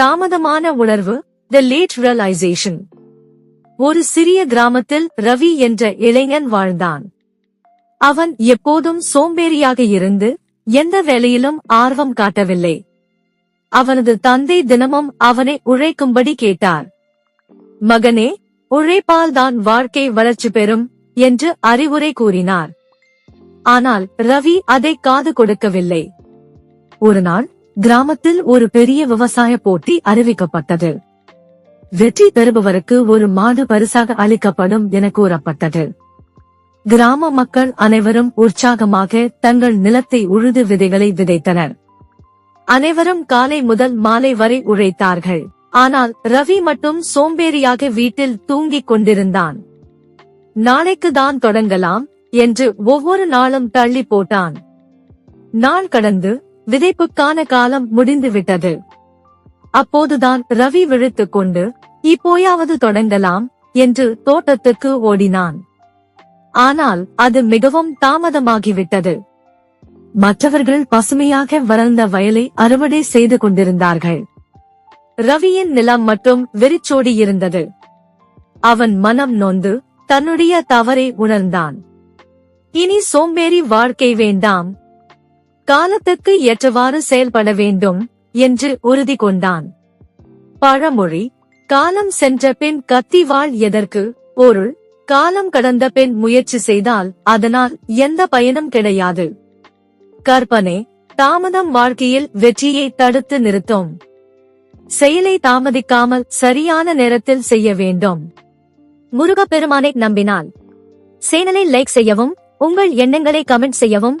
தாமதமான உணர்வு த late realisation ஒரு சிறிய கிராமத்தில் ரவி என்ற இளைஞன் வாழ்ந்தான். அவன் எப்போதும் சோம்பேறியாக இருந்து எந்த வேலையிலும் ஆர்வம் காட்டவில்லை. அவனது தந்தை தினமும் அவனை உழைக்கும்படி கேட்டார். மகனே உழைப்பால் தான் வாழ்க்கை வளர்ச்சி பெறும் என்று அறிவுரை கூறினார். ஆனால் ரவி அதை காது கொடுக்கவில்லை. ஒரு நாள் கிராமத்தில் ஒரு பெரிய விவசாய போட்டி அறிவிக்கப்பட்டது. வெற்றி பெறுபவருக்கு ஒரு மாடு பரிசாக அளிக்கப்படும் என கூறப்பட்டது. கிராம மக்கள் அனைவரும் உற்சாகமாக தங்கள் நிலத்தை உழுது விதைகளை விதைத்தனர். அனைவரும் காலை முதல் மாலை வரை உழைத்தார்கள். ஆனால் ரவி மட்டும் சோம்பேறியாக வீட்டில் தூங்கிக் கொண்டிருந்தான். நாளைக்கு தான் தொடங்கலாம் என்று ஒவ்வொரு நாளும் தள்ளி போட்டான். நாள் கடந்து விதைப்புக்கான காலம் முடிந்து விட்டது அப்போதுதான் ரவி விழுத்துக் கொண்டு இப்போயாவது தொடங்கலாம் என்று தோட்டத்துக்கு ஓடினான். ஆனால் அது மிகவும் தாமதமாகிவிட்டது. மற்றவர்கள் பசுமையாக வளர்ந்த வயலை அறுவடை செய்து கொண்டிருந்தார்கள். ரவியின் நிலம் மட்டும் வெறிச்சோடி இருந்தது. அவன் மனம் நொந்து தன்னுடைய தவறை உணர்ந்தான். இனி சோம்பேறி வாழ்க்கை வேண்டாம் காலத்துக்கு ஏற்றவாறு செயல்பட வேண்டும் என்று உறுதி கொண்டான். பழமொழி காலம் சென்ற பின் கத்திவாள் எதற்கு? பொருள் காலம் கடந்த பின் முயற்சி செய்தால் அதனால் எந்த பயனும் கிடையாது. கற்பனை தாமதம் வாழ்க்கையில் வெற்றியை தடுத்து நிறுத்தும். செயலை தாமதிக்காமல் சரியான நேரத்தில் செய்ய வேண்டும். முருகப்பெருமானை நம்பினால். சேனலை லைக் செய்யவும் உங்கள் எண்ணங்களை கமெண்ட் செய்யவும்